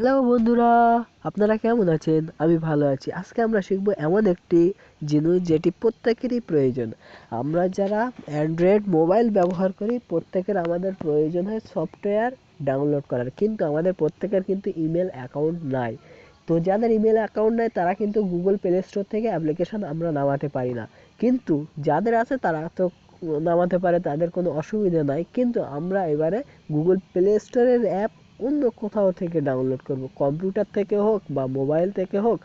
Hello বন্ধুরা। আপনারা কেমন আছেন? আমি ভালো আছি। আজকে আমরা শিখব এমন একটি জিনিস যেটি প্রত্যেকেরই প্রয়োজন। আমরা যারা অ্যান্ড্রয়েড মোবাইল ব্যবহার করি, প্রত্যেকের আমাদের প্রয়োজন হয় সফটওয়্যার ডাউনলোড করার। কিন্তু আমাদের প্রত্যেকের কিন্তু ইমেল অ্যাকাউন্ট নাই। তো যাদের ইমেল অ্যাকাউন্ট নেই, তারা কিন্তু গুগল প্লে স্টোর থেকে অ্যাপ্লিকেশন আমরা নামাতে পারি না। কিন্তু যাদের আছে, তারা তো নামাতে পারে, তাদের কোনো অসুবিধা নাই। কিন্তু আমরা এবারে গুগল প্লে স্টোরের অ্যাপ অন্য কোথাও থেকে ডাউনলোড করব? কম্পিউটার থেকে হোক বা মোবাইল থেকে হোক,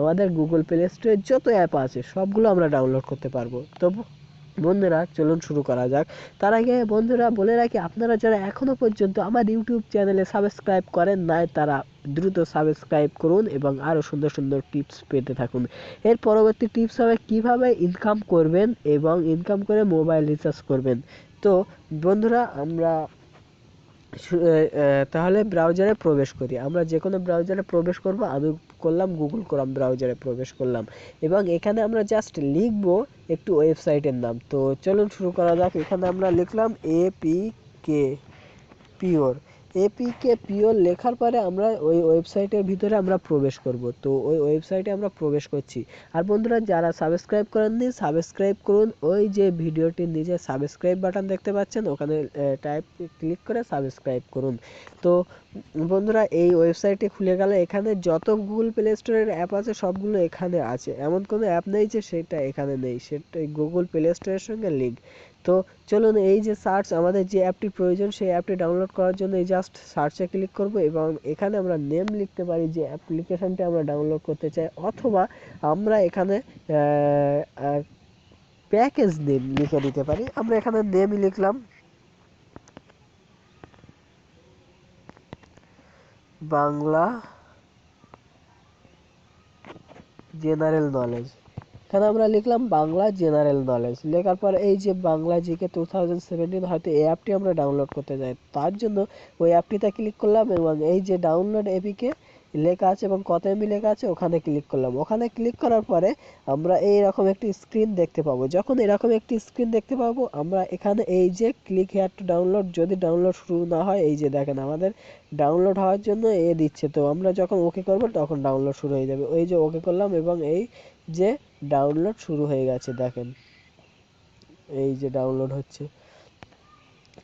আমাদের গুগল প্লে স্টোরে যত অ্যাপ আছে, সবগুলো আমরা ডাউনলোড করতে পারব। তো বন্ধুরা, চলুন শুরু করা যাক। তার আগে বন্ধুরা, বলে রাখি, আপনারা যারা এখনও পর্যন্ত আমার ইউটিউব চ্যানেলে সাবস্ক্রাইব করেন নাই, তারা দ্রুত সাবস্ক্রাইব করুন এবং আরও সুন্দর সুন্দর টিপস পেতে থাকুন। এর পরবর্তী টিপস হবে কীভাবে ইনকাম করবেন এবং ইনকাম করে মোবাইল রিচার্জ করবেন। তো বন্ধুরা, আমরা তাহলে ব্রাউজারে প্রবেশ করি। আমরা যে কোনো ব্রাউজারে প্রবেশ করব, আমি করলাম গুগল ক্রোম ব্রাউজারে প্রবেশ করলাম। এবং এখানে আমরা জাস্ট লিখব একটু ওয়েবসাইটের নাম। তো চলুন শুরু করা যাক। এখানে আমরা লিখলাম A P K pure APK pure লেখার পরে আমরা ওই ওয়েবসাইটের ভিতরে আমরা প্রবেশ করব। তো ওই ওয়েবসাইটে আমরা প্রবেশ করছি। আর বন্ধুরা, যারা সাবস্ক্রাইব করেননি সাবস্ক্রাইব করুন। ওই যে ভিডিওটির নিচে সাবস্ক্রাইব বাটন দেখতে পাচ্ছেন, ওখানে টাইপ ক্লিক করে সাবস্ক্রাইব করুন। তো বন্ধুরা, এই ওয়েবসাইটে খুলে গেলে এখানে যত গুগল প্লে স্টোরের অ্যাপ আছে, সবগুলো এখানে আছে। এমন কোনো অ্যাপ নেই যে সেটা এখানে নেই। সেটা গুগল প্লে স্টোরের সঙ্গে লিঙ্ক তো চলুন এই যে সার্চ আমাদের যে অ্যাপটি প্রয়োজন, সেই অ্যাপটি ডাউনলোড করার জন্য এই জাস্ট সার্চে ক্লিক করব এবং এখানে আমরা নেম লিখতে পারি যে অ্যাপ্লিকেশানটি আমরা ডাউনলোড করতে চাই অথবা আমরা এখানে প্যাকেজ নেম লিখে দিতে পারি। আমরা এখানে নেম লিখলাম। বাংলা জেনারেল নলেজ এখানে আমরা লিখলাম বাংলা জেনারেল নলেজ লেখার পর এই যে Bangla GK two thousand seventeen হয়তো এই অ্যাপটি আমরা ডাউনলোড করতে চাই তার জন্য ওই অ্যাপটিতে ক্লিক করলাম এবং এই যে ডাউনলোড এপিকে লেখা আছে এবং কত এমবি লেখা আছে, ওখানে ক্লিক করলাম। ওখানে ক্লিক করার পরে আমরা এই রকম একটি স্ক্রিন দেখতে পাবো। যখন এরকম একটি স্ক্রিন দেখতে পাবো, আমরা এখানে এই যে ক্লিক হেয়ার টু ডাউনলোড যদি ডাউনলোড শুরু না হয়, এই যে দেখেন আমাদের ডাউনলোড হওয়ার জন্য এ দিচ্ছে। তো আমরা যখন ওকে করব, তখন ডাউনলোড শুরু হয়ে যাবে। ওই যে ওকে করলাম এবং এই যে ডাউনলোড শুরু হয়ে গেছে, দেখেন। এই যে ডাউনলোড হচ্ছে।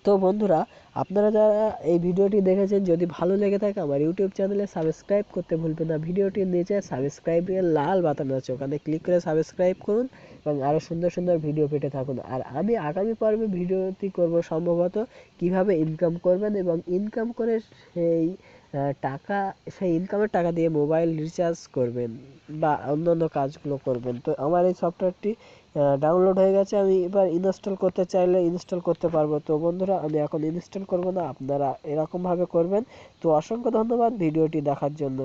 তো বন্ধুরা, আপনারা যারা এই ভিডিওটি দেখেছেন, যদি ভালো লেগে থাকে, আমার ইউটিউব চ্যানেলে সাবস্ক্রাইব করতে ভুলবেন না। ভিডিওটির নিচে সাবস্ক্রাইবের লাল বাটন আছে, ওখানে ক্লিক করে সাবস্ক্রাইব করুন এবং আরও সুন্দর সুন্দর ভিডিও পেতে থাকুন। আর আমি আগামী পর্বে ভিডিওটি করব সম্ভবত কীভাবে ইনকাম করবেন এবং ইনকাম করে সেই টাকা, সেই ইনকামের টাকা দিয়ে মোবাইল রিচার্জ করবেন বা অন্যান্য কাজগুলো করবেন। তো আমার এই সফটওয়্যারটি ডাউনলোড হয়ে গেছে, আমি এবার ইনস্টল করতে চাইলে ইনস্টল করতে পারব। তো বন্ধুরা, আমি এখন ইনস্টল করব না, আপনারা এরকমভাবে করবেন। তো অসংখ্য ধন্যবাদ ভিডিওটি দেখার জন্য।